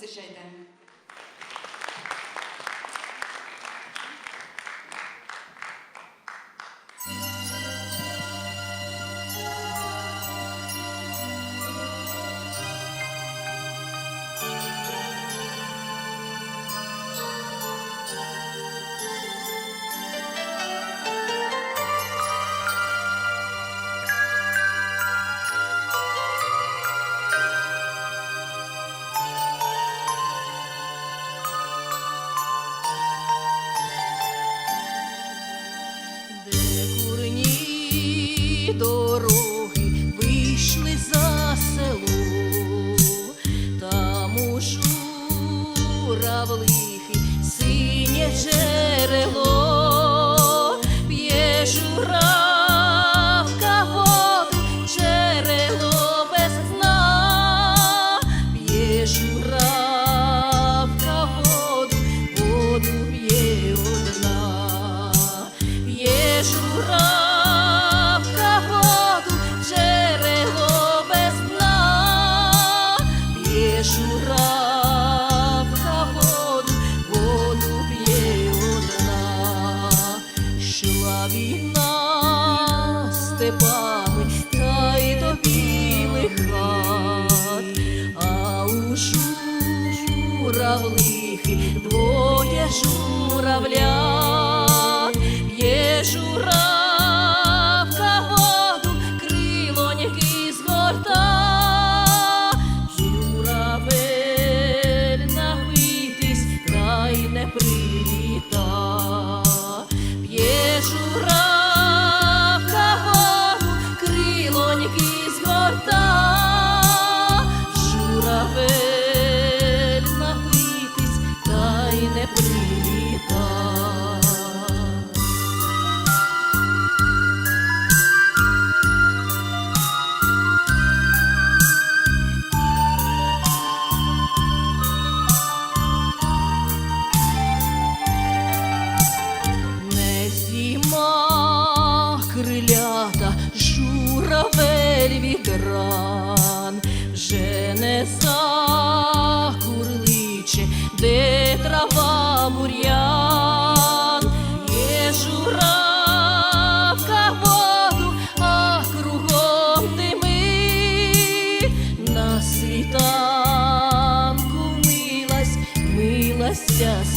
Зустрічайте. Де за село, там у журавлихи синє джерело, п'є журавка воду, джерело без дна, п'є воду, воду п'є одна. П'є степами та й до білих хат, а у журавлихи двоє журавлят,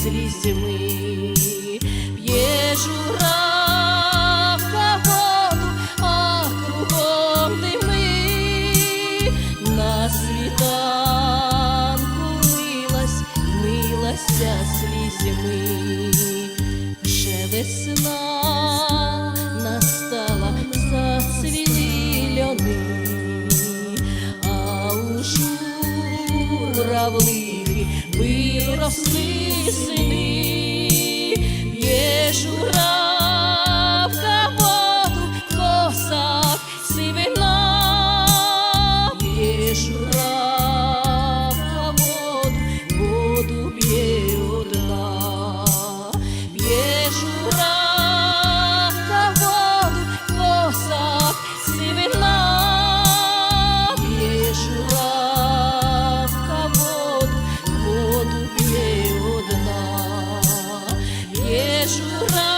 слізьми, п'є журавка воду, а кругом дими, на світанку милась, милася слізьми, вже весна настала, зацвіли льони, а у City. Ra